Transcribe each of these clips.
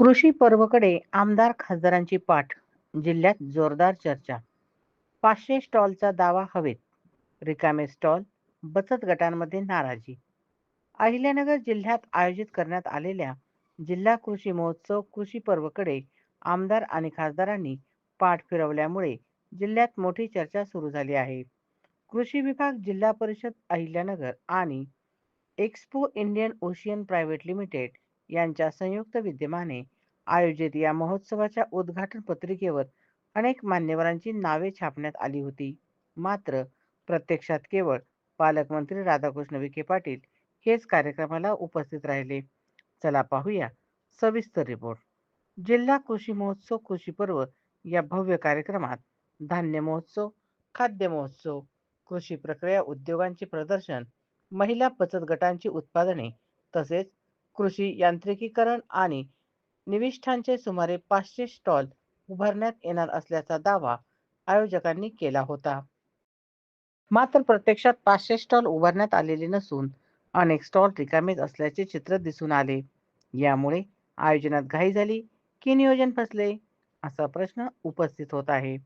कृषी पर्वकडे आमदार खासदारांची पाठ जिल्ह्यात जोरदार चर्चा. पाचशे स्टॉलचा दावा हवेत. रिकामे स्टॉल बचत गटांमध्ये नाराजी. अहिल्यानगर जिल्ह्यात आयोजित करण्यात आलेल्या जिल्हा कृषी महोत्सव कृषी पर्वकडे आमदार आणि खासदारांनी पाठ फिरवल्यामुळे जिल्ह्यात मोठी चर्चा सुरू झाली आहे. कृषी विभाग जिल्हा परिषद अहिल्यानगर आणि expo Indian ocean private limited यांच्या संयुक्त विद्यमाने आयोजित या महोत्सवाच्या उद्घाटन पत्रिकेवर अनेक मान्यवरांची नावे छापण्यात आली होती. मात्र प्रत्यक्षात केवळ पालकमंत्री राधाकृष्ण विखे पाटील हेच कार्यक्रमाला उपस्थित राहिले. चला पाहूया सविस्तर रिपोर्ट. जिल्हा कृषी महोत्सव कृषी पर्व या भव्य कार्यक्रमात धान्य महोत्सव खाद्य महोत्सव कृषी प्रक्रिया उद्योगांचे प्रदर्शन महिला बचत गटांची उत्पादने तसेच कृषी यांत्रिकीकरण आणि निविष्ठांचे सुमारे पाचशे स्टॉल उभारण्यात येणार असल्याचा दावा आयोजकांनी केला होता. मात्र प्रत्यक्षात पाचशे स्टॉल उभारण्यात आलेले नसून अनेक स्टॉल रिकामेच असल्याचे चित्र दिसून आले. यामुळे आयोजनात घाई झाली की नियोजन फसले असा प्रश्न उपस्थित होत आहे.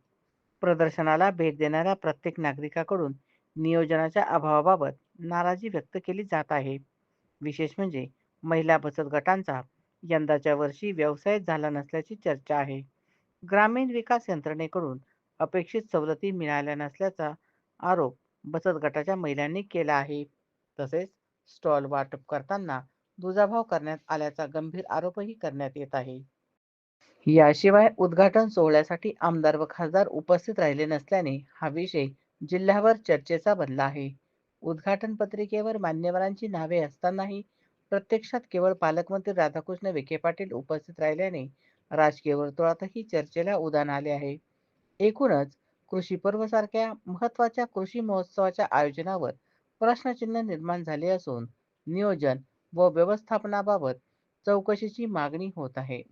प्रदर्शनाला भेट देणाऱ्या प्रत्येक नागरिकाकडून नियोजनाच्या अभावाबाबत नाराजी व्यक्त केली जात आहे. विशेष म्हणजे महिला बचत गटांचा यंदाच्या वर्षी व्यवसाय झाला नसल्याची चर्चा आहे. ग्रामीण विकास यंत्रणेकडून अपेक्षित सवलती मिळाल्या नसल्याचा आरोप बचत गटाच्या महिलांनी केला आहे. तसेच स्टॉल वाटप करताना दुजाभाव करण्यात आल्याचा गंभीर आरोपही करण्यात येत आहे. याशिवाय उद्घाटन सोहळ्यासाठी आमदार व खासदार उपस्थित राहिले नसल्याने हा विषय जिल्ह्यावर चर्चेचा बनला आहे. उद्घाटन पत्रिकेवर मान्यवरांची नावे असतानाही प्रत्यक्षात केवळ पालकमंत्री राधाकृष्ण विखे पाटील उपस्थित राहिल्याने राजकीय वर्तुळातही चर्चेला उदान आले आहे. एकूणच कृषी पर्व सारख्या महत्त्वाच्या कृषी महोत्सवाच्या आयोजनावर प्रश्नचिन्ह निर्माण झाले असून नियोजन व व्यवस्थापनाबाबत चौकशीची मागणी होत आहे.